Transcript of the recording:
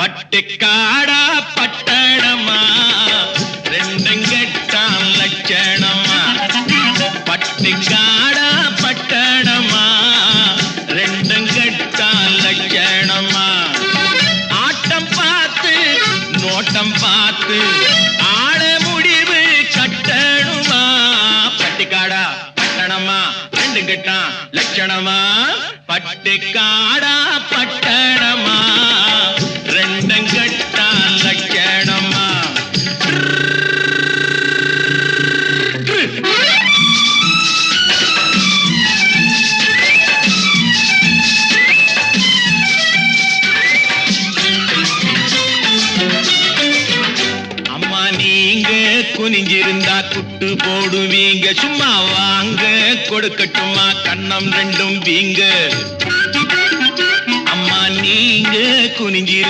பட்டிக்காடா பட்டணமா? ரெண்டும் கெட்டாம் லட்சணமா? பட்டிக்காடா பட்டணமா? ரெண்டும் கெட்டாம் லட்சணமா? ஆட்டம் பார்த்து நோட்டம் பார்த்து ஆட முடிவு கட்டணுமா? பட்டிக்காடா பட்டணமா? ரெண்டும் கெட்டான் லட்சணமா? பட்டிக்காடா பட்ட நீங்க குனிஞ்சிருந்தா குட்டு போடுவீங்க சும்மா வாங்க கொடுக்கட்டுமா கண்ணம் ரெண்டும் வீங்க. அம்மா நீங்க குனிஞ்சிருந்தா